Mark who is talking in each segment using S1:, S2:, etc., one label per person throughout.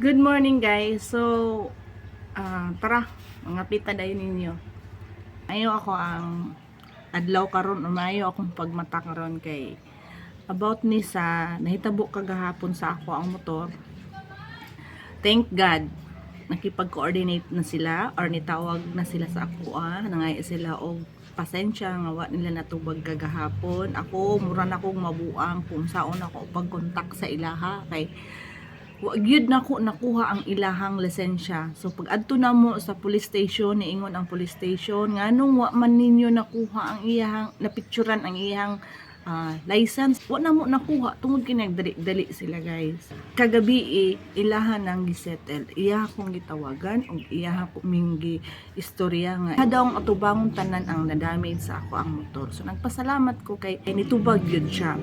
S1: Good morning guys. So, ah, tara, mga pita dayon ninyo. Ayo ako ang adlaw karon o maayo akong pagmata karon kay about ni sa nahitabo kagahapon sa ako ang motor. Thank God nakipag-coordinate na sila or nitawag na sila sa ako ah nangay sila og pasensya nga wa nila natubag kagahapon ako mura na akong mabuang kung saon ako pag-contact sa ilaha kay wa gyud nako nakuha ang ilahang lisensya. So pag adto na mo sa police station niingon ang police station nganong wa man ninyo nakuha ang iyang napicturan ang iyang ah, license wa na mo nakuha. Tungod kini dali sila guys. Kagabi eh, ilahan nang gisettle. Iya akong gitawagan ug iya ko minggi istorya nga. Daw ang atubangon tanan ang nadamage sa ako ang motor. So nagpasalamat ko kay kay nitubag gyud siya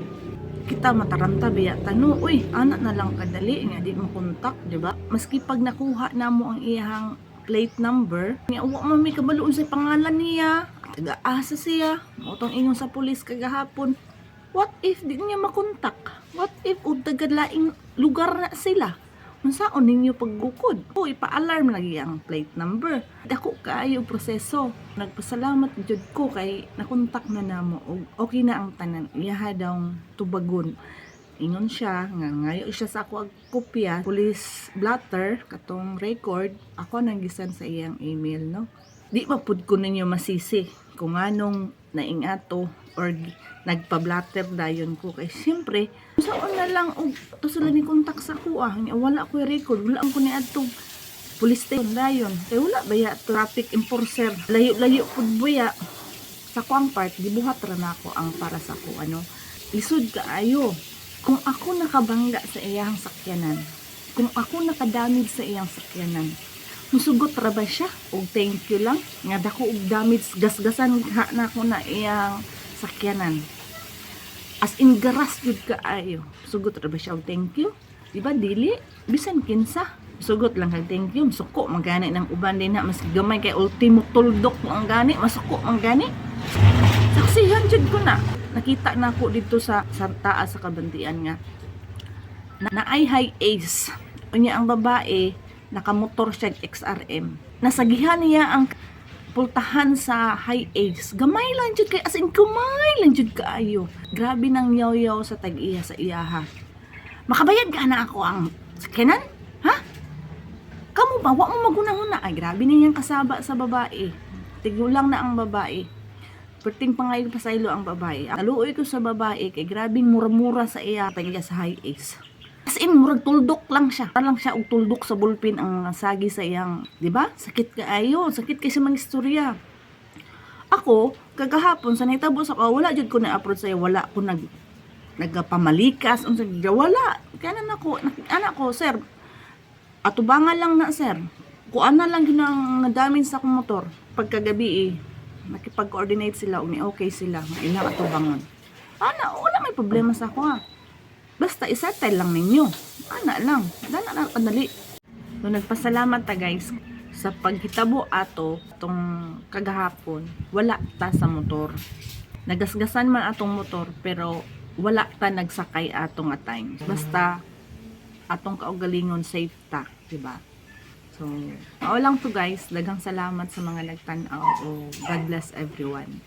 S1: kita mataranta biya tano uy anak na lang kadali nga di mo kontak di ba? Maski pag nakuha na mo ang iyang plate number nga wa man may kabaloon sa pangalan niya. Taga asa siya mo tong ingon sa pulis kagahapon what if di niya makontak? What if ug taga laing lugar na sila unsaon ninyo paggukod? O ipa-alarm lagi ang plate number. Dako kaayo proseso. Nagpasalamat jud ko kay nakontak na namo og okay na ang tanan. Iyaha daw tubagon. Ingon siya nga ngayo siya sa ako ag kopya. Police blotter katong record. Ako nang gisan sa iyang email no? Di mapud ko ninyo masisi kung anong naingato or nagpa-blatter dayon ko. Kay siyempre saan na lang og to sila ni kontak sa ko ah. Wala ko record. Wala ko ni adtong police station dayon. Kay wala baya traffic enforcer? Layo-layo pud buya sa kuang part gibuhat ra na ako ang para sa ko ano? Lisod kaayo kung ako nakabangga sa iyang sakyanan kung ako nakadamage sa iyang sakyanan musugot ra ba siya? Og thank you lang. Nga dako og damage gasgasan ha na ako na iyang sakyanan. As in garas jud kaayo sugot ra ba siya og thank you? Di ba dili? Bisan kinsa? Sugot lang kag thank you. Suko man gani ng uban din ha. Mas gamay kay ultimo tuldok ang gani. Masuko man gani. Saksihan jud ko na. Nakita na ako dito sa sa taas sa kabantian nga. Na naay high ace. Unya ang babae nakamotor siya XRM nasagihan niya ang pultahan sa high ace gamay lang jud kay as in gamay lang jud kaayo. Grabe nang yaw-yaw sa tag-iya sa iyaha. Makabayad ka na ako ang sakyanan? Ha? Kamo ba? Wa mo magunahuna ay grabe niyang kasaba sa babae. Tigulang na ang babae. Perting pangayon pasaylo ang babae. Naluoy ko sa babae kay grabing mura-mura sa iya tagiya sa high ace. As in, murag tuldok lang siya. Para lang siya og tuldok sa bulpin ang sagi sa iyang, di ba? Sakit ka ayo, sakit kay sa mga istorya. Ako, kagahapon sa nahitabo sa ko, wala jud ko na approach sa wala ko nag nagapamalikas unsa wala. Kaya na ako, anak ko, sir. Atubangan lang na, sir. Kuan na lang ginang nadamage sa akong motor. Pagkagabi eh, nakipag-coordinate sila, umi okay sila, ilang atubangan. Ana, wala may problema sa ako ah. Basta isettle lang ninyo. Ana lang. Dana na kadali. So, nagpasalamat ta guys sa paghitabo ato tong kagahapon. Wala ta sa motor. Nagasgasan man atong motor pero wala ta nagsakay atong nga time. Basta atong kaugalingon safe ta, di ba? So, mao lang to guys. Dagang salamat sa mga nagtanaw o God bless everyone.